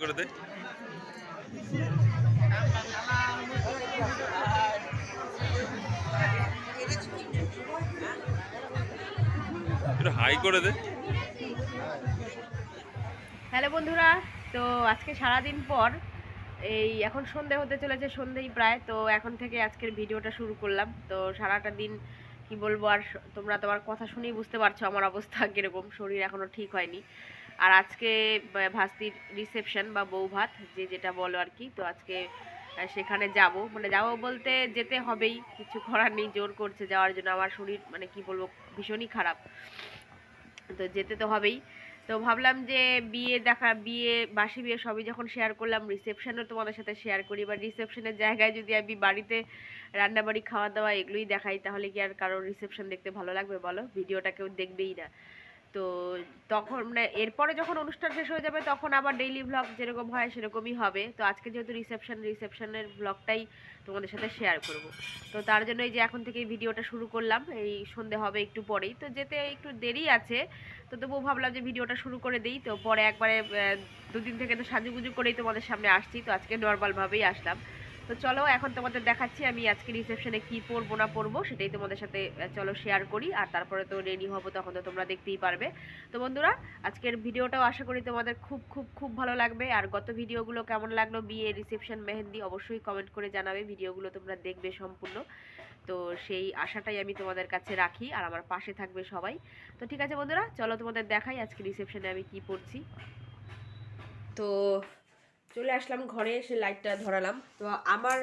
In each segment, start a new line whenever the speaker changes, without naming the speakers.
করে দে? হাই করে দে।
হ্যালো বন্ধুরা, তো আজকে সারাদিন পর এই এখন সন্ধে হতে চলেছে, সন্ধেই প্রায়, তো এখন থেকে আজকের ভিডিওটা শুরু করলাম। তো সারাটা দিন কি বলব আর তোমরা তোমার কথা শুনেই বুঝতে পারছ আমার অবস্থা কীরকম, শরীর এখনও ঠিক হয়নি। আর আজকে ভাস্তির রিসেপশন বা বউ ভাত, যে যেটা বলো আর কি, তো আজকে সেখানে যাব। মানে যাব বলতে যেতে হবেই, কিছু করার নেই, জোর করছে যাওয়ার জন্য। আমার শরীর মানে কি বলব, ভীষণই খারাপ। তো যেতে তো হবেই। তো ভাবলাম যে বিয়ে দেখা, বিয়ে, বাসি বিয়ে সবই যখন শেয়ার করলাম রিসেপশনও তোমাদের সাথে শেয়ার করি। বা রিসেপশনের জায়গায় যদি আমি বাড়িতে রান্নাবাড়ি, খাওয়া দাওয়া এগুলোই দেখাই, তাহলে কি আর কারোর রিসেপশন দেখতে ভালো লাগবে বলো? ভিডিওটা কেউ দেখবেই না। তো তখন মানে এরপরে যখন অনুষ্ঠান শেষ হয়ে যাবে তখন আবার ডেইলি ভ্লগ যেরকম হয় সেরকমই হবে। তো আজকে যেহেতু রিসেপশন রিসেপশনের ভ্লগটাই তোমাদের সাথে শেয়ার করব। তো তার জন্য এই যে এখন থেকে ভিডিওটা শুরু করলাম, এই সন্ধে হবে একটু পরেই। তো যেতে একটু দেরি আছে, তো তবুও ভাবলাম যে ভিডিওটা শুরু করে দিই। তো পরে একবারে দুদিন থেকে তো সাজুগুজু করেই তোমাদের সামনে আসছি। তো আজকে নর্মালভাবেই আসলাম। তো চলো, এখন তোমাদের দেখাচ্ছি আমি আজকে রিসেপশনে কি পরবো না পরবো, সেটাই তোমাদের সাথে চলো শেয়ার করি। আর তারপরে তো রেডি হব, তখন তো তোমরা দেখতেই পারবে। তো বন্ধুরা, আজকের ভিডিওটাও আশা করি তোমাদের খুব খুব খুব ভালো লাগবে। আর গত ভিডিওগুলো কেমন লাগল, বিয়ে রিসেপশন মেহেন্দি, অবশ্যই কমেন্ট করে জানাবে। ভিডিওগুলো তোমরা দেখবে সম্পূর্ণ। তো সেই আশাটাই আমি তোমাদের কাছে রাখি, আর আমার পাশে থাকবে সবাই। তো ঠিক আছে বন্ধুরা, চলো তোমাদের দেখাই আজকে রিসেপশনে আমি কি পড়ছি তো চলে আসলাম ঘরে এসে লাইটটা ধরালাম। তো আমার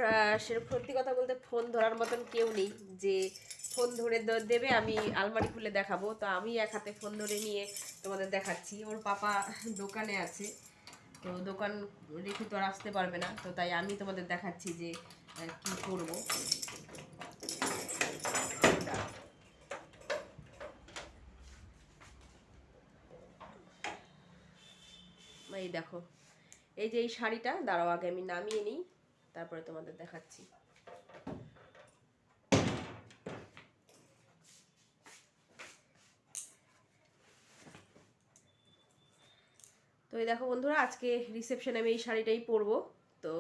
সেরকম সত্যি কথা বলতে ফোন ধরার মতন কেউ নেই যে ফোন ধরে দেবে, আমি আলমারি খুলে দেখাবো। তো আমি এক হাতে ফোন ধরে নিয়ে তোমাদের দেখাচ্ছি। ওর পাপা দোকানে আছে, তো দোকান রেখে তো আর আসতে পারবে না। তো তাই আমি তোমাদের দেখাচ্ছি যে কি করব। এই দেখো এই যে এই শাড়িটা, দাঁড়াও আগে আমি নামিয়ে নিই, তারপরে তোমাদের দেখাচ্ছি। তো এই দেখো বন্ধুরা, আজকে রিসেপশনে আমি এই শাড়িটাই পরবো। তো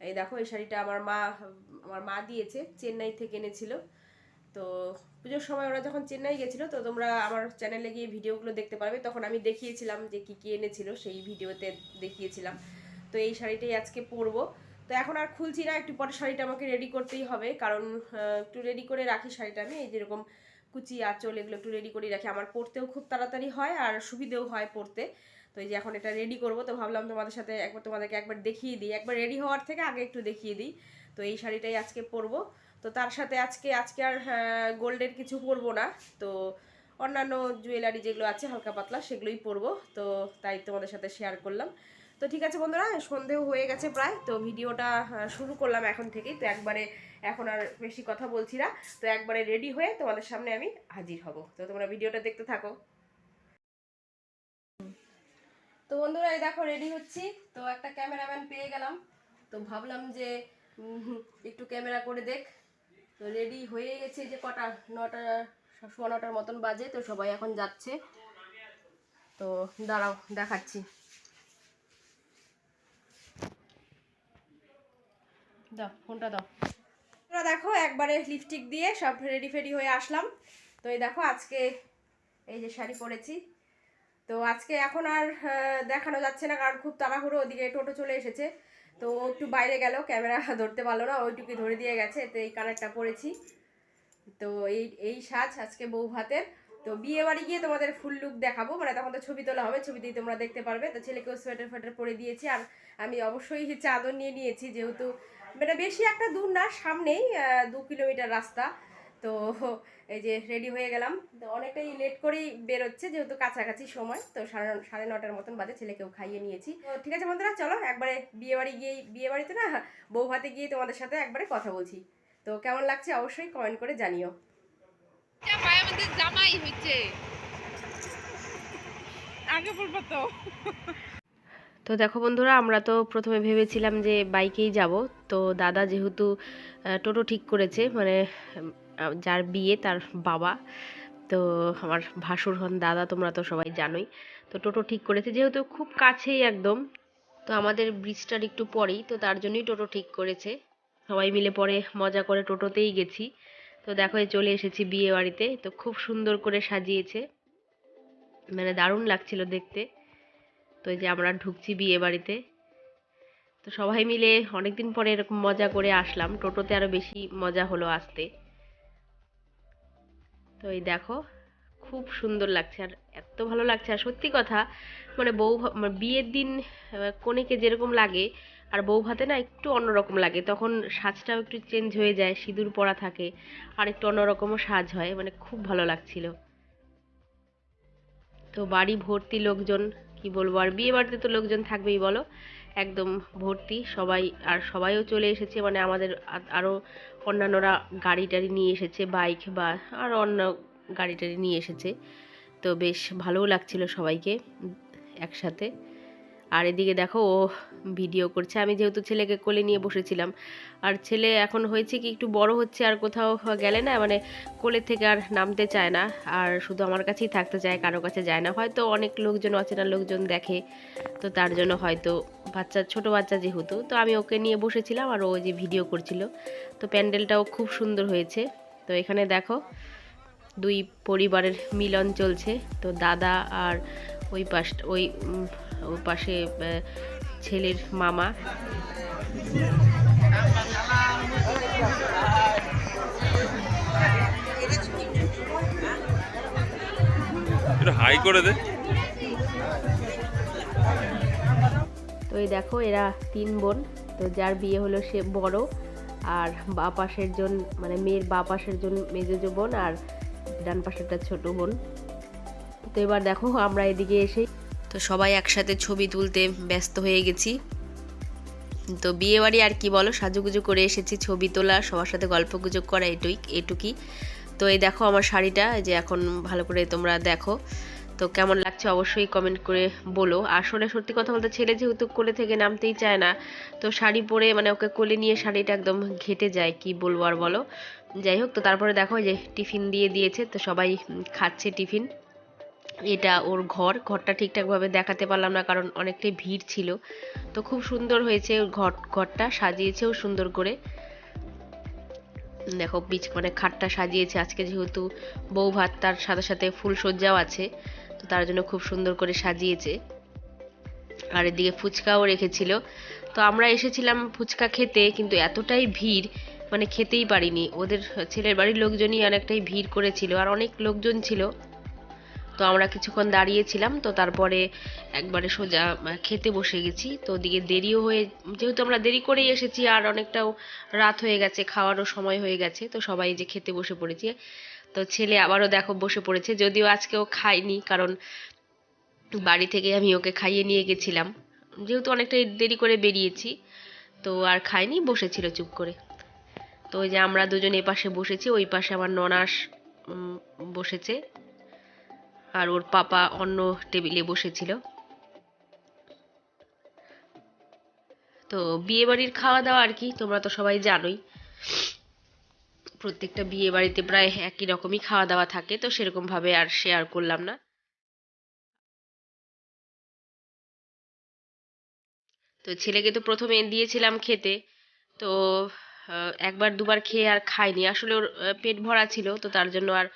এই দেখো, এই শাড়িটা আমার মা আমার মা দিয়েছে, চেন্নাই থেকে এনেছিল। তো পুজোর সময় ওরা যখন চেন্নাই গেছিল, তো তোমরা আমার চ্যানেলে গিয়ে ভিডিওগুলো দেখতে পারবে। তখন আমি দেখিয়েছিলাম যে কী কী এনেছিল, সেই ভিডিওতে দেখিয়েছিলাম। তো এই শাড়িটাই আজকে পরবো। তো এখন আর খুলছি না, একটু পরে শাড়িটা আমাকে রেডি করতেই হবে। কারণ একটু রেডি করে রাখি শাড়িটা আমি। এই যেরকম কুচি, আঁচল এগুলো একটু রেডি করে রাখি। আমার পরতেও খুব তাড়াতাড়ি হয় আর সুবিধেও হয় পরতে। তো এই যে এখন এটা রেডি করব। তো ভাবলাম তোমাদের সাথে একবার তোমাদেরকে একবার দেখিয়ে দিই। একবার রেডি হওয়ার থেকে আগে একটু দেখিয়ে দিই। তো এই শাড়িটাই আজকে পরবো। তো তার সাথে আজকে আজকে আর গোল্ডের কিছু পরবো না। তো অন্যান্য জুয়েলারি যেগুলো আছে, হালকা পাতলা, সেগুলোই পরবো। তো তাই তোমাদের সাথে শেয়ার করলাম। তো ঠিক আছে বন্ধুরা, সন্ধেও হয়ে গেছে প্রায়। তো ভিডিওটা শুরু করলাম এখন থেকেই। তো একবারে এখন আর বেশি কথা বলছি না। তো একবারে রেডি হয়ে তোমাদের সামনে আমি হাজির হব। তো তোমরা ভিডিওটা দেখতে থাকো। তো বন্ধুরা, এই দেখো রেডি হচ্ছি। তো একটা ক্যামেরাম্যান পেয়ে গেলাম। তো ভাবলাম যে একটু ক্যামেরা করে দেখ। তো রেডি হয়ে গেছে যে কটা, নটা, সোয়া নটার মতন বাজে, তো সবাই এখন যাচ্ছে। তো দাঁড়াও, দেখাচ্ছি। দাও ফোনটা দাও। তোমরা দেখো, একবারে লিপস্টিক দিয়ে সব রেডি ফেডি হয়ে আসলাম। তো এই দেখো, আজকে এই যে শাড়ি পরেছি। তো আজকে এখন আর দেখানো যাচ্ছে না, কারণ খুব তাড়াহুড়ো, ওদিকে টোটো চলে এসেছে। তো ও একটু বাইরে গেল, ক্যামেরা ধরতে পারল না ওইটুকুই ধরে দিয়ে গেছে, তো এই কালারটা পরেছি। তো এই এই সাজ আজকে বউ ভাতের তো বিয়ে বাড়ি গিয়ে তোমাদের ফুল লুক দেখাবো মানে তখন তো ছবি তোলা হবে, ছবিতেই তোমরা দেখতে পারবে। তো ছেলেকেও সোয়েটার ফোয়েটার পরে দিয়েছি, আর আমি অবশ্যই চাদর নিয়ে নিয়েছি, যেহেতু মানে বেশি একটা দূর না, সামনেই দু কিলোমিটার রাস্তা। তো এই যে রেডি হয়ে গেলাম। তো অনেকটাই লেট করেই বেরোচ্ছে যেহেতু কাছাকাছি সময়। তো সাড়ে সাড়ে নটার মতন বাজে ছেলেকেও খাইয়ে নিয়েছি। তো ঠিক আছে বন্ধুরা চলো একবারে বিয়ে বাড়ি গিয়ে বিয়ে বাড়িতে না বউ ভাতে গিয়ে তোমাদের সাথে একবারে কথা বলছি। তো কেমন লাগছে অবশ্যই কমেন্ট করে জানিও।
জামাই আমাদের জামাই হচ্ছে আগে বলব তো।
তো দেখো বন্ধুরা আমরা তো প্রথমে ভেবেছিলাম যে বাইকেই যাব। তো দাদা যেহেতু টোটো ঠিক করেছে মানে যার বিয়ে তার বাবা। তো আমার ভাসুর হন দাদা, তোমরা তো সবাই জানোই। তো টোটো ঠিক করেছে, যেহেতু খুব কাছেই একদম। তো আমাদের ব্রিজটার একটু পরেই, তো তার জন্যই টোটো ঠিক করেছে। সবাই মিলে পরে মজা করে টোটোতেই গেছি। তো দেখো চলে এসেছি বিয়ে বাড়িতে। তো খুব সুন্দর করে সাজিয়েছে। মানে দারুণ লাগছিল দেখতে। তো এই যে আমরা ঢুকছি বিয়ে বাড়িতে। তো সবাই মিলে অনেকদিন পরে এরকম মজা করে আসলাম। টোটোতে আরও বেশি মজা হলো আসতে। তো এই দেখো, খুব সুন্দর লাগছে আর এত ভালো লাগছে। আর সত্যি কথা মানে বউ মানে বিয়ের দিন কনেকে যেরকম লাগে, আর বউ ভাতে না একটু অন্যরকম লাগে। তখন সাজটাও একটু চেঞ্জ হয়ে যায়, সিঁদুর পরা থাকে, আর একটু অন্যরকমও সাজ হয় মানে খুব ভালো লাগছিল। তো বাড়ি ভর্তি লোকজন, কি বলব? আর বিয়ে বাড়িতে তো লোকজন থাকবেই, বলো? একদম ভর্তি, সবাই, আর সবাইও চলে এসেছে মানে আমাদের আ- আরও অন্যান্যরা গাড়ি টাড়ি নিয়ে এসেছে বাইক বা আর অন্য গাড়ি টাড়ি নিয়ে এসেছে। তো বেশ ভালোও লাগছিল সবাইকে একসাথে। আর এদিকে দেখো, ও ভিডিও করছে। আমি যেহেতু ছেলেকে কোলে নিয়ে বসেছিলাম, আর ছেলে এখন হয়েছে কি, একটু বড় হচ্ছে, আর কোথাও গেলে না মানে কোলে থেকে আর নামতে চায় না, আর শুধু আমার কাছেই থাকতে চায়, কারও কাছে যায় না। হয়তো অনেক লোকজন, অচেনা লোকজন দেখে, তো তার জন্য হয়তো বাচ্চা, ছোট বাচ্চা যেহেতু, তো আমি ওকে নিয়ে বসেছিলাম, আর ও যে ভিডিও করছিল। তো প্যান্ডেলটাও খুব সুন্দর হয়েছে। তো এখানে দেখো, দুই পরিবারের মিলন চলছে। তো দাদা আর ওই পাশ, ওই ওই পাশে ছেলের মামা।
হাই করে দে।
তো এই দেখো এরা তিন বোন। তো যার বিয়ে হলো সে বড় আর বা পাশের জন মানে মেয়ের বা পাশের জন মেজো বোন আর ডান পাশেরটা ছোট বোন। তো এবার দেখো আমরা এদিকে এসে তো সবাই একসাথে ছবি তুলতে ব্যস্ত হয়ে গেছি। তো বিয়ে বাড়ি আর কি বলো? সাজুগুজু করে এসেছি, ছবি তোলা, সবার সাথে গল্প গুজব করা এটুই, এটুকি। তো এই দেখো আমার শাড়িটা যে এখন ভালো করে তোমরা দেখো। তো কেমন লাগছে অবশ্যই কমেন্ট করে বলো। আসলে সত্যি কথা বলতে ছেলে যেহেতু কোলে থেকে নামতেই চায় না, তো শাড়ি পরে মানে ওকে কোলে নিয়ে শাড়িটা একদম ঘেটে যায়, কি বলব আর বলো? যাই হোক, তো তারপরে দেখো যে টিফিন দিয়ে দিয়েছে, তো সবাই খাচ্ছে টিফিন। এটা ওর ঘর। ঘরটা ঠিকঠাকভাবে দেখাতে পারলাম না, কারণ অনেকটাই ভিড় ছিল। তো খুব সুন্দর হয়েছে ঘর, ঘরটা। সাজিয়েছেও সুন্দর করে। দেখো, বিচ মানে খাটটা সাজিয়েছে। আজকে যেহেতু বউ ভাত, তার সাথে সাথে ফুলসজ্জাও আছে। তো তার জন্য খুব সুন্দর করে সাজিয়েছে। আর এদিকে ফুচকাও রেখেছিল। তো আমরা এসেছিলাম ফুচকা খেতে, কিন্তু এতটাই ভিড় মানে খেতেই পারিনি। ওদের ছেলের বাড়ির লোকজনই অনেকটাই ভিড় করেছিল। আর অনেক লোকজন ছিল। তো আমরা কিছুক্ষণ দাঁড়িয়েছিলাম, তো তারপরে একবারে সোজা খেতে বসে গেছি। তো ওদিকে দেরিও হয়ে, যেহেতু আমরা দেরি করেই এসেছি, আর অনেকটাও রাত হয়ে গেছে, খাওয়ারও সময় হয়ে গেছে, তো সবাই যে খেতে বসে পড়েছি। তো ছেলে আবারও দেখো বসে পড়েছে, যদিও আজকেও ও খায়নি, কারণ বাড়ি থেকে আমি ওকে খাইয়ে নিয়ে গেছিলাম। যেহেতু অনেকটাই দেরি করে বেরিয়েছি, তো আর খায়নি, বসেছিল চুপ করে। তো ওই যে আমরা দুজন এ পাশে বসেছি, ওই পাশে আমার ননাস বসেছে। আর ওর পাপা অন্য টেবিলে বসেছিল। তো বিয়ে বাড়ির খাওয়া দাওয়া আর কি, তোমরা তো সবাই জানোই। প্রত্যেকটা বিয়ে বাড়িতে প্রায় একই রকমই খাওয়া দাওয়া থাকে, তো সেরকম ভাবে আর শেয়ার করলাম না। তো ছেলেকে তো প্রথমে দিয়েছিলাম খেতে, তো একবার দুবার খেয়ে আর খায়নি আসলে ওর পেট ভরা ছিল, তো তার জন্য আর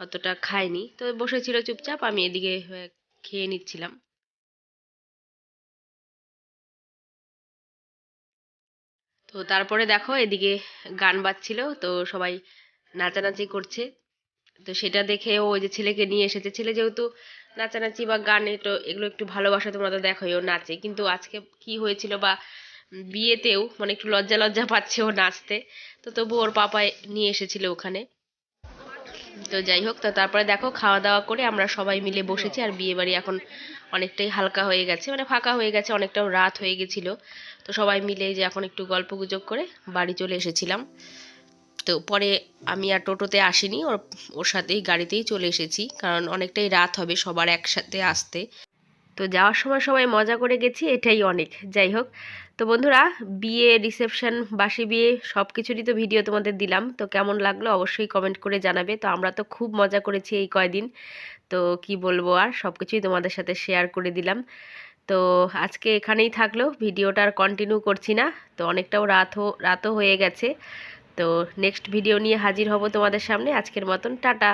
অতটা খায়নি তো বসেছিল চুপচাপ, আমি এদিকে খেয়ে নিচ্ছিলাম। তো তারপরে দেখো, এদিকে গান বাজছিল, তো সবাই নাচানাচি করছে। তো সেটা দেখে ও যে ছেলেকে নিয়ে এসেছে। ছেলে যেহেতু নাচানাচি বা গান তো এগুলো একটু ভালোবাসা, তোমরা তো দেখোই ও নাচে। কিন্তু আজকে কি হয়েছিল বা বিয়েতেও মানে একটু লজ্জা লজ্জা পাচ্ছে ও নাচতে। তো তবু ওর পাপাই নিয়ে এসেছিল ওখানে। তো যাই হোক, তো তারপরে দেখো খাওয়া দাওয়া করে আমরা সবাই মিলে বসেছি আর বিয়ে বাড়ি এখন অনেকটাই হালকা হয়ে গেছে মানে ফাঁকা হয়ে গেছে, অনেকটাও রাত হয়ে গেছিল। তো সবাই মিলে যে এখন একটু গল্প গুজব করে বাড়ি চলে এসেছিলাম। তো পরে আমি আর টোটোতে আসিনি, ওর ওর সাথেই, গাড়িতেই চলে এসেছি, কারণ অনেকটাই রাত হবে সবার একসাথে আসতে। তো যাওয়ার সময় সবাই মজা করে গেছি, এটাই অনেক। যাই হোক তো বন্ধুরা, বিয়ে রিসেপশন বাসি বিয়ে সব কিছুরই তো ভিডিও তোমাদের দিলাম। তো কেমন লাগল অবশ্যই কমেন্ট করে জানাবে। তো আমরা তো খুব মজা করেছি এই কয়দিন। তো কি বলব আর সব কিছুই তোমাদের সাথে শেয়ার করে দিলাম। তো আজকে এখানেই থাকল। ভিডিওটা আর কন্টিনিউ করছি না। তো অনেকটাও রাত রাতও হয়ে গেছে। তো নেক্সট ভিডিও নিয়ে হাজির হব তোমাদের সামনে। আজকের মতন, টাটা।